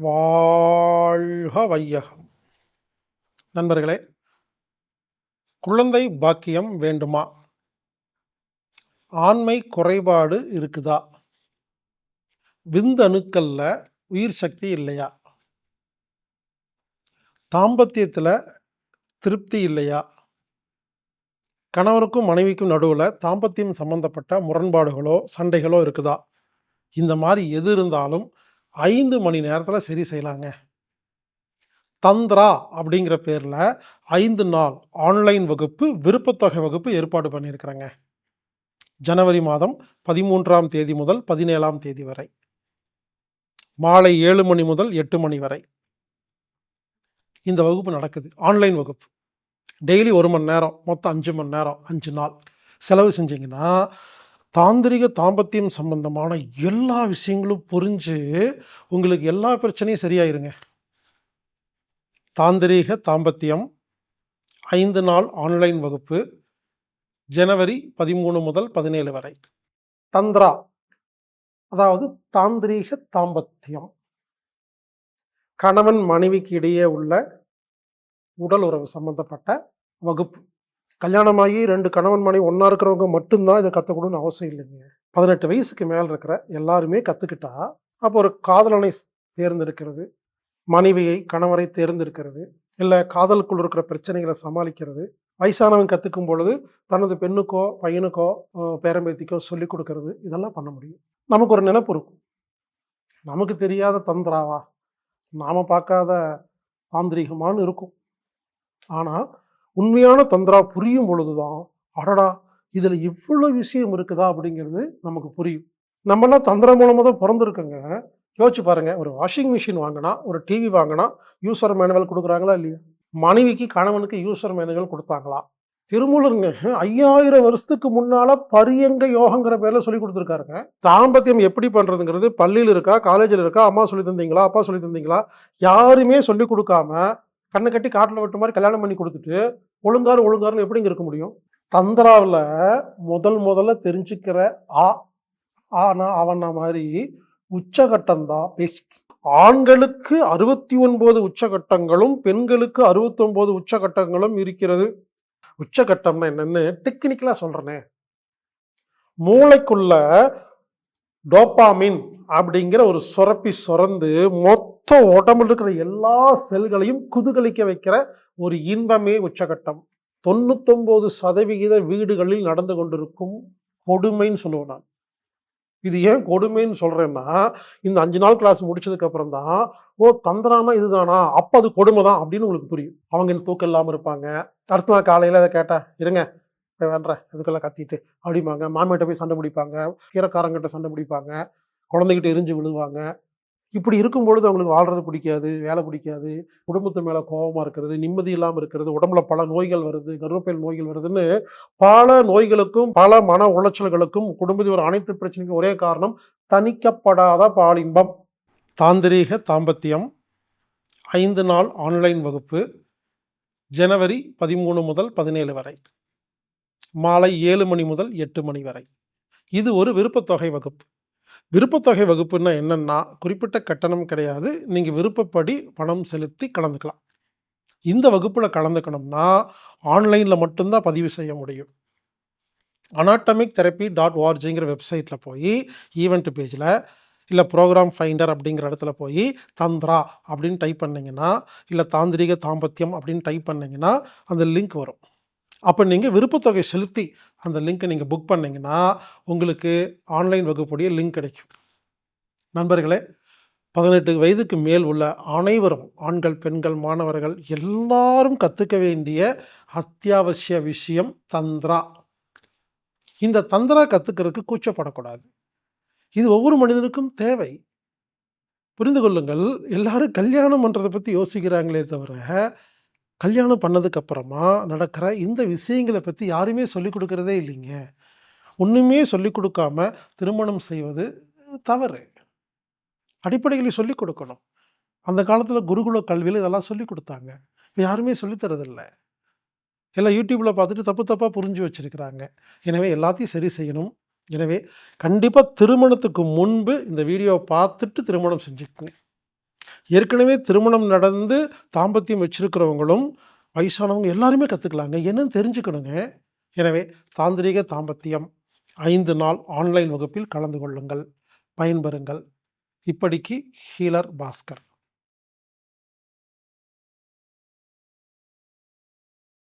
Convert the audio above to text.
வாழ்க வையகம். நண்பர்களே குழந்தை பாக்கியம் வேண்டுமா? ஆண்மை குறைபாடு இருக்குதா? விந்தணுக்களில் உயிர் சக்தி இல்லையா? தாம்பத்தியத்தில் திருப்தி இல்லையா? கணவருக்கும் மனைவிக்கும் நடுவில் தாம்பத்தியம் சம்பந்தப்பட்ட முரண்பாடுகளோ சண்டைகளோ இருக்குதா? இந்த மாதிரி எது இருந்தாலும் ஐந்து மணி நேரத்தில் சரி செய்யலாங்க. தந்திரா அப்படிங்கிற பேரில் ஐந்து நாள் ஆன்லைன் வகுப்பு விருப்பத்தொகை வகுப்பு ஏற்பாடு பண்ணியிருக்கிறேங்க. ஜனவரி மாதம் பதிமூன்றாம் தேதி முதல் பதினேழாம் தேதி வரை. மாலை ஏழு மணி முதல் எட்டு மணி வரை. இந்த வகுப்பு நடக்குது. ஆன்லைன் வகுப்பு. டெய்லி ஒரு மணி நேரம் மொத்தம் அஞ்சு மணி நேரம் அஞ்சு நாள். செலவு செஞ்சிங்கன்னா தாந்திரிக தாம்பத்தியம் சம்பந்தமான எல்லா விஷயங்களும் புரிஞ்சு உங்களுக்கு எல்லா பிரச்சனையும் சரியாயிருங்க. தாந்திரீக தாம்பத்தியம் ஐந்து நாள் ஆன்லைன் வகுப்பு ஜனவரி பதிமூணு முதல் பதினேழு வரை. தந்திரா அதாவது தாந்திரீக தாம்பத்தியம். கணவன் மனைவிக்கு இடையே உள்ள உடல் உறவு சம்பந்தப்பட்ட வகுப்பு. கல்யாணமாகி ரெண்டு கணவன் மனைவி ஒன்றா இருக்கிறவங்க மட்டும்தான் இதை கற்றுக்கணும்னு அவசியம் இல்லைங்க. பதினெட்டு வயசுக்கு மேலே இருக்கிற எல்லாருமே கற்றுக்கிட்டா அப்போ ஒரு காதலனை தேர்ந்தெடுக்கிறது மனைவியை கணவரை தேர்ந்தெடுக்கிறது இல்லை காதலுக்குள் இருக்கிற பிரச்சனைகளை சமாளிக்கிறது வயசானவன் கற்றுக்கும் பொழுது தனது பெண்ணுக்கோ பையனுக்கோ பேரம்பேத்திக்கோ சொல்லிக் கொடுக்கறது இதெல்லாம் பண்ண முடியும். நமக்கு ஒரு நினைப்பு இருக்கும். நமக்கு தெரியாத தந்திராவா? நாம் பார்க்காத தாந்திரிகமானு இருக்கும். ஆனால் உண்மையான தந்திரா புரியும் பொழுதுதான் அடடா இதில் இவ்வளோ விஷயம் இருக்குதா அப்படிங்கிறது நமக்கு புரியும். நம்மளாம் தந்திரம் மூலமாக தான் பிறந்திருக்கோங்க. யோசிச்சு பாருங்க ஒரு வாஷிங் மிஷின் வாங்கினா ஒரு டிவி வாங்கினா யூசர் மேனுவல் கொடுக்குறாங்களா இல்லையா? மனைவிக்கு கணவனுக்கு யூசர் மேனுவல் கொடுத்தாங்களா? திருமூலருங்க ஐயாயிரம் வருஷத்துக்கு முன்னால பரியங்க யோகங்கிற பேர்ல சொல்லி கொடுத்துருக்காருங்க. தாம்பத்தியம் எப்படி பண்றதுங்கிறது பள்ளியில் இருக்கா காலேஜில் இருக்கா அம்மா சொல்லி தந்தீங்களா அப்பா சொல்லி தந்தீங்களா யாருமே சொல்லி கொடுக்காம கண்ணை கட்டி காட்டில் விட்ட மாதிரி கல்யாணம் பண்ணி கொடுத்துட்டு ஒழுங்காரு ஒழுங்காருன்னு எப்படிங்க இருக்க முடியும்? தந்திராவில் முதல் முதல்ல தெரிஞ்சுக்கிற ஆ ஆனா அவனா மாதிரி உச்சகட்டம் தான் பேசிக் ஆண்களுக்கு அறுபத்தி ஒன்பது உச்சகட்டங்களும் பெண்களுக்கு அறுபத்தி ஒன்பது உச்சகட்டங்களும் இருக்கிறது. உச்சகட்டம்னா என்னன்னு டெக்னிக்கலா சொல்றேனே. மூளைக்குள்ள டோப்பாமின் அப்படிங்கிற ஒரு சுரப்பி சுரந்து மொத்த உடம்புல இருக்கிற எல்லா செல்களையும் குதுகலிக்க வைக்கிற ஒரு இன்பமே உச்சகட்டம். தொண்ணூத்தொன்பது சதவிகித வீடுகளில் நடந்து கொண்டிருக்கும் கொடுமைன்னு சொல்லுவேன் நான். இது ஏன் கொடுமைன்னு சொல்றேன்னா இந்த அஞ்சு நாள் கிளாஸ் முடிச்சதுக்கு அப்புறம் தான் ஓ தந்திரானா இதுதானா? அப்ப அது கொடுமை தான் அப்படின்னு உங்களுக்கு புரியும். அவங்க இன்னும் தூக்கம் இல்லாம இருப்பாங்க. அடுத்த நாள் காலையில அதை கேட்டா இருங்க போய் வேண்டேன் இதுக்கெல்லாம் கத்திட்டு அப்படிம்பாங்க. மாமியிட்ட போய் சண்டை பிடிப்பாங்க. கீரைக்காரங்கிட்ட சண்டை பிடிப்பாங்க. குழந்தைகிட்ட எரிஞ்சு விழுவாங்க. இப்படி இருக்கும் பொழுது அவங்களுக்கு வாழ்றது பிடிக்காது வேலை பிடிக்காது குடும்பத்து மேலே கோபமாக இருக்கிறது நிம்மதி இல்லாமல் இருக்கிறது உடம்புல பல நோய்கள் வருது கர்ப்பப்பையில் நோய்கள் வருதுன்னு பல நோய்களுக்கும் பல மன உளைச்சல்களுக்கும் குடும்பத்தில் ஒரு அனைத்து பிரச்சனைக்கும் ஒரே காரணம் தணிக்கப்படாத பாலின்பம். தாந்திரீக தாம்பத்தியம். ஐந்து நாள் ஆன்லைன் வகுப்பு. ஜனவரி பதிமூணு முதல் பதினேழு வரை. மாலை ஏழு மணி முதல் எட்டு மணி வரை. இது ஒரு விருப்பத்தொகை வகுப்பு. விருப்பத்தொகை வகுப்புன்னா என்னென்னா குறிப்பிட்ட கட்டணம் கிடையாது. நீங்கள் விருப்பப்படி பணம் செலுத்தி கலந்துக்கலாம். இந்த வகுப்பில் கலந்துக்கணும்னா ஆன்லைனில் மட்டும்தான் பதிவு செய்ய முடியும். அனாட்டமிக் தெரப்பி டாட் ஓஆர்ஜிங்கிற வெப்சைட்டில் போய் ஈவெண்ட் பேஜில் இல்லை ப்ரோக்ராம் ஃபைண்டர் அப்படிங்கிற இடத்துல போய் தந்திரா அப்படின்னு டைப் பண்ணிங்கன்னா இல்லை தாந்திரிக தாம்பத்தியம் அப்படின்னு டைப் பண்ணிங்கன்னா அந்த லிங்க் வரும். அப்போ நீங்கள் விருப்பத்தொகை செலுத்தி அந்த லிங்க்கை நீங்கள் புக் பண்ணிங்கன்னா உங்களுக்கு ஆன்லைன் வகுப்புடைய லிங்க் கிடைக்கும். நண்பர்களே பதினெட்டு வயதுக்கு மேல் உள்ள அனைவரும் ஆண்கள் பெண்கள் மாணவர்கள் எல்லாரும் கற்றுக்க வேண்டிய அத்தியாவசிய விஷயம் தந்திரா. இந்த தந்திரா கற்றுக்கிறதுக்கு கூச்சப்படக்கூடாது. இது ஒவ்வொரு மனிதனுக்கும் தேவை. புரிந்து கொள்ளுங்கள் எல்லாரும் கல்யாணம் பண்ணுறதை பற்றி யோசிக்கிறாங்களே தவிர கல்யாணம் பண்ணதுக்கப்புறமா நடக்கிற இந்த விஷயங்களை பற்றி யாருமே சொல்லிக் கொடுக்குறதே இல்லைங்க. ஒன்றுமே சொல்லிக் கொடுக்காம திருமணம் செய்வது தவறு. அடிப்படைகளை சொல்லிக் கொடுக்கணும். அந்த காலத்தில் குருகுல கல்வியில் இதெல்லாம் சொல்லிக் கொடுத்தாங்க. இப்போ யாருமே சொல்லித் தரதில்லை. எல்லாம் யூடியூப்பில் பார்த்துட்டு தப்பு தப்பாக புரிஞ்சு வச்சிருக்கிறாங்க. எனவே எல்லாத்தையும் சரி செய்யணும். எனவே கண்டிப்பாக திருமணத்துக்கு முன்பு இந்த வீடியோவை பார்த்துட்டு திருமணம் செஞ்சுக்கணும் ஏற்கனவே திருமணம் நடந்து தாம்பத்தியம் வச்சிருக்கிறவங்களும் வயசானவங்க எல்லாருமே கற்றுக்கலாங்க என்னன்னு தெரிஞ்சுக்கணுங்க. எனவே தாந்திரீக தாம்பத்தியம் ஐந்து நாள் ஆன்லைன் வகுப்பில் கலந்து கொள்ளுங்கள். பயன்பெறுங்கள். இப்படிக்கு ஹீலர் பாஸ்கர்.